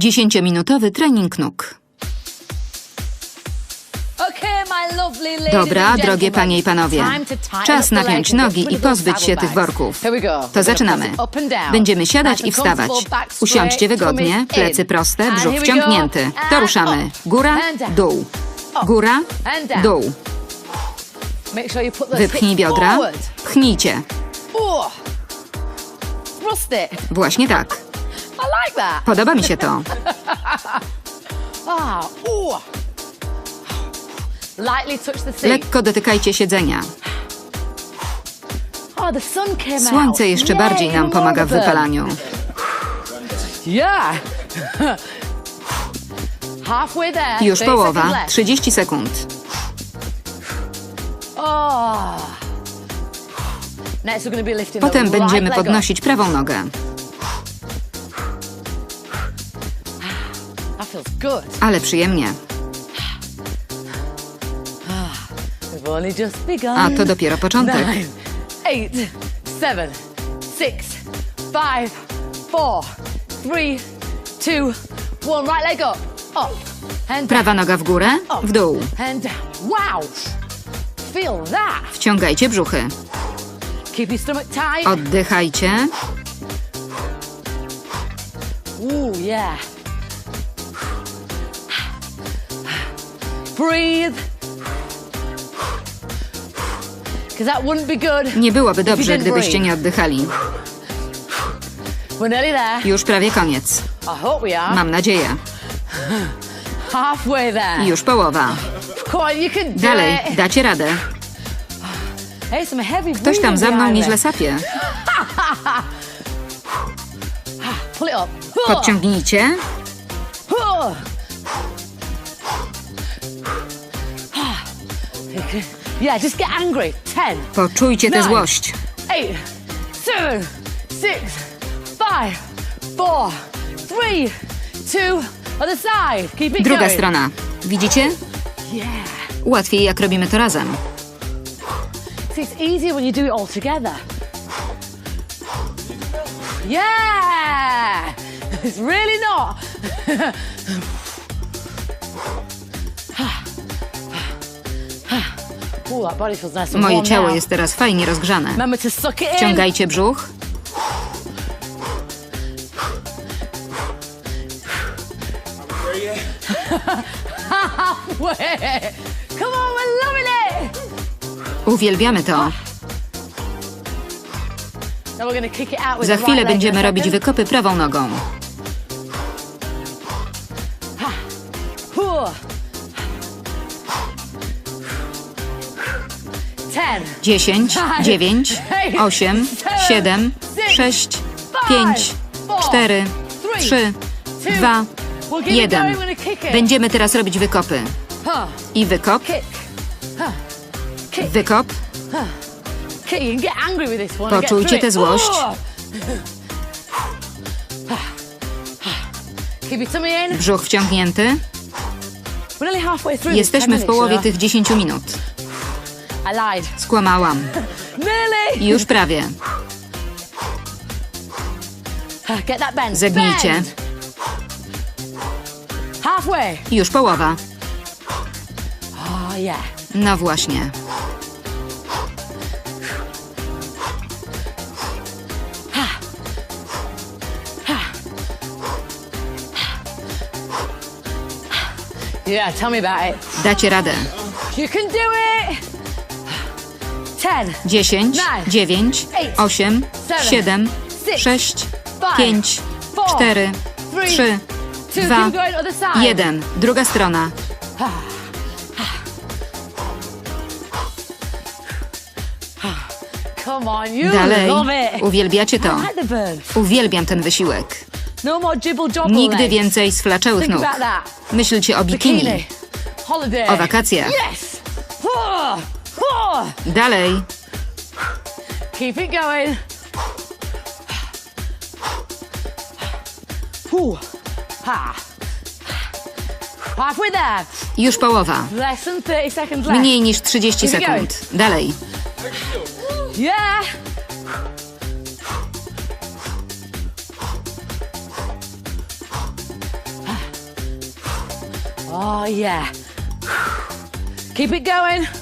10-minutowy trening nóg. Dobra, drogie panie i panowie. Czas napiąć nogi i pozbyć się tych worków. To zaczynamy. Będziemy siadać i wstawać. Usiądźcie wygodnie, plecy proste, brzuch wciągnięty. To ruszamy. Góra, dół. Góra, dół. Wypchnij biodra. Pchnijcie. Oh. Właśnie tak. Podoba mi się to. Ah. Lekko dotykajcie siedzenia. Oh. Słońce jeszcze bardziej nam pomaga w wypalaniu. Już 30 połowa, seconds left. 30 sekund. Oh. Potem będziemy podnosić prawą nogę. Ale przyjemnie. A to dopiero początek. Eight, seven, six, five, four, three, two, one. Right leg up, up, and Prawa noga w górę, w dół. and. Wow. Feel that. Wciągajcie brzuchy. Keep your stomach tight. Oddychajcie. Ooh, yeah. Breathe. Because that wouldn't be good. Nie byłoby dobrze, gdybyście nie oddychali. We're nearly there. Już prawie koniec. I hope we are. Mam nadzieję. Halfway there. Już połowa. Come on, you can do Dalej, it. dacie radę. Hey, some heavy Ktoś tam za mną nieźle sapie. Pull it up. Podciągnijcie. Yeah, just get angry. Ten, Poczujcie tę złość. eight, seven, six, five, four, three, two, other side. Keep it Druga going. strona. Widzicie? Yeah. Łatwiej jak robimy to razem. See, it's easier when you do it all together. Yeah! It's really not. Moje ciało jest teraz fajnie rozgrzane. Wciągajcie brzuch. Uwielbiamy to. Za chwilę będziemy robić wykopy prawą nogą. 10, 9, 8, 7, 6, 5, 4, 3, 2, We'll give it 1. going, we're gonna kick it. Będziemy teraz robić wykopy. I wykop, wykop. Poczujcie tę złość. Brzuch wciągnięty. Jesteśmy 10 w połowie tych 10 minut. Skłamałam. Już prawie. Huh, Get that bend. Zegnijcie. Już połowa. Oh yeah. No właśnie. Yeah, tell me about it. Dacie radę. You can do it. Ten. 10, 9, 8, 7, 6, 5, 4, 3, Two. 2, Keep going other side. 1. Druga strona. Come on, you Dalej. love it. Uwielbiacie I to. like the burn. Uwielbiam ten wysiłek. No more jibble jobble Nigdy legs. więcej sflaczowych Think nóg. about that. Myślcie o Bikini. bikini. Holiday. O wakacjach. Yes. Dalej. Keep it going. Halfway there. Już połowa. Less than 30 seconds left. Mniej niż 30 Keep it going. sekund. Dalej. Yeah. Oh, yeah. Keep it going.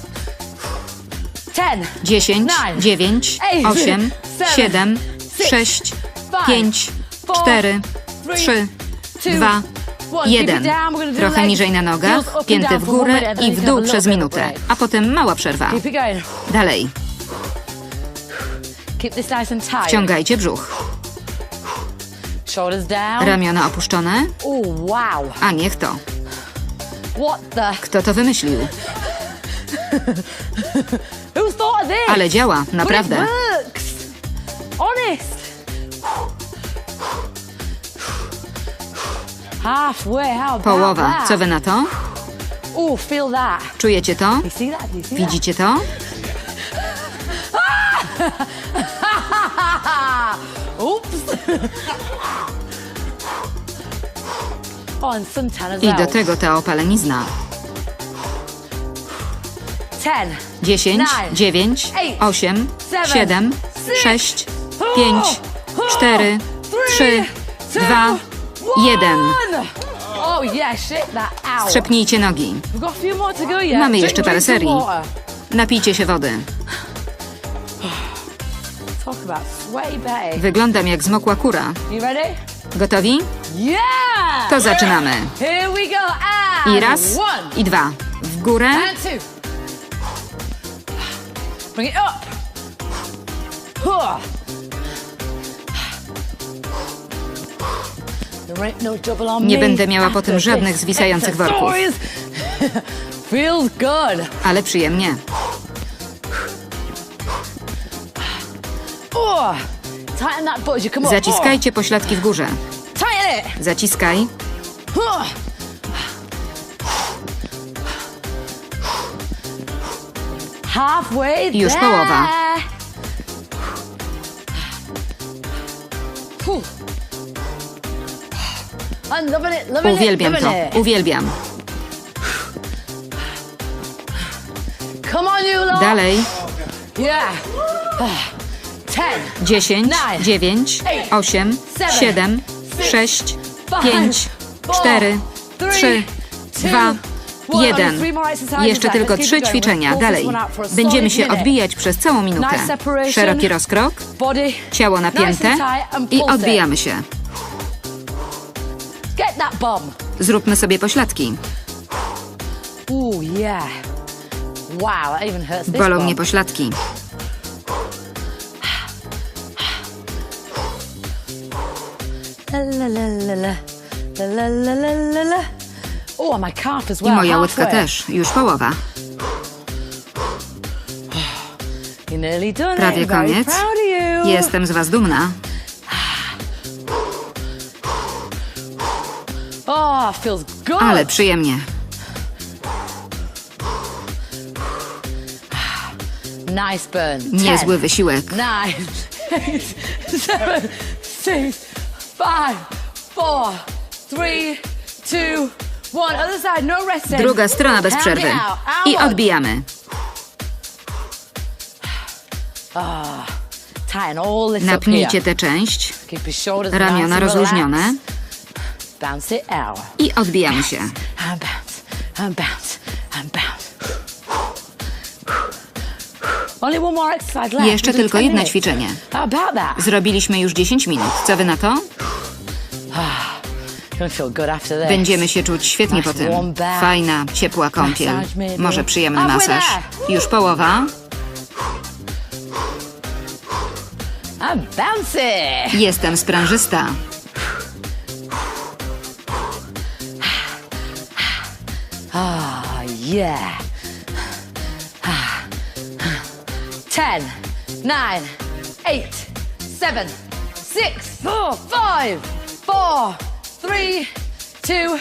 10, 10, Nine, 9, eight, 8, seven, 7, six, 6, five, 5, four, 4, three, 3, two, 2, one. Keep it 1. down. We're gonna do Trochę niżej na nogach, pięty w górę i w dół przez minutę, a potem mała przerwa. Dalej, wciągajcie brzuch. Ramiona opuszczone, a niech to. Kto to wymyślił? Ale działa, naprawdę. Połowa. Co wy na to? Czujecie to? Widzicie to? I do tego ta opalenizna. Ten. 10, Nine, 9, eight, 8, seven, 7, six, 6, four, 5, 4, three, 3, two, 2, 1. one. Oh yeah, shake that. Strzepnijcie nogi. We've got a few more to go yet. Mamy jeszcze parę serii. Napijcie się wody. Wyglądam jak zmokła kura. Gotowi? To zaczynamy. I raz, i dwa. W górę, on Nie będę miała po tym after żadnych zwisających worków. ale przyjemnie. Zaciskajcie pośladki w górze. Zaciskaj. Halfway Już there. połowa. It, loving Uwielbiam to. Uwielbiam. Come on, you lot. Dalej. Yeah. Ten, 10, Nine, 9, eight, 8, seven, 7, six, 6, five, 5, four, 4, three, 3, two, 2, one. 1. Only three more exercises Jeszcze tylko trzy ćwiczenia. Dalej. Będziemy się odbijać przez całą minutę. Szeroki rozkrok, ciało napięte i odbijamy się. Zróbmy sobie pośladki. Bolą mnie pośladki. La, la, la, la, la. La, la, la, la, la, I well. moja łydka też. Już połowa. Prawie koniec. Jestem z was dumna. Oh. Ale przyjemnie. Niezły wysiłek. seven, six, five, four, three, two, no. Druga strona bez przerwy. I odbijamy. Up Napnijcie tę część. Ramiona rozluźnione. I odbijamy się. Jeszcze tylko 10 jedno ćwiczenie. Zrobiliśmy już 10 minut. Co wy na to? Będziemy się czuć świetnie po tym. Fajna, ciepła kąpiel. Może przyjemny masaż. Już połowa. Jestem sprężysta. Ah, yeah. Ten, nine, eight, seven, six, four, five, four, three, two,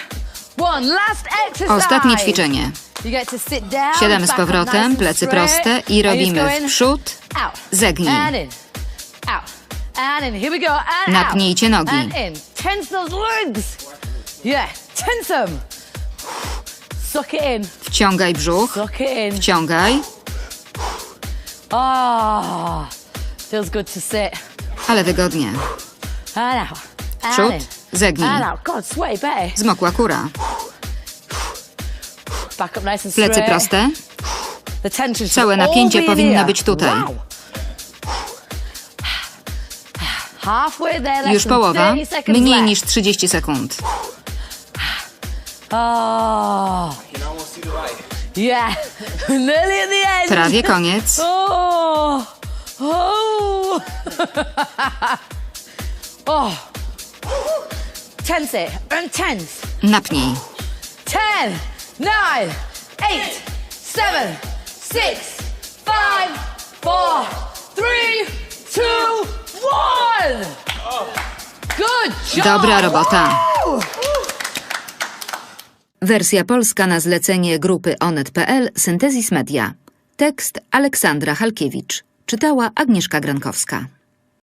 one. Last exercise. Ostatnie ćwiczenie. Siadamy z powrotem, plecy proste i robimy w przód, zegnij. Napnijcie nogi. Wciągaj brzuch. Wciągaj, Ah. ale wygodnie. And Przód. Zegnij. Zmokła kura. Plecy proste. Całe napięcie powinno być tutaj. Już połowa. 30 seconds Mniej niż 30 sekund. Oh. Prawie koniec. Oh. Oh. oh. Tense it. And tense. Napnij. Ten, nine, eight, seven, six, five, four, three, two, one. Good job. Dobra robota. Wersja polska na zlecenie grupy onet.pl Synthesis Media. Tekst Aleksandra Halkiewicz. Czytała Agnieszka Grankowska.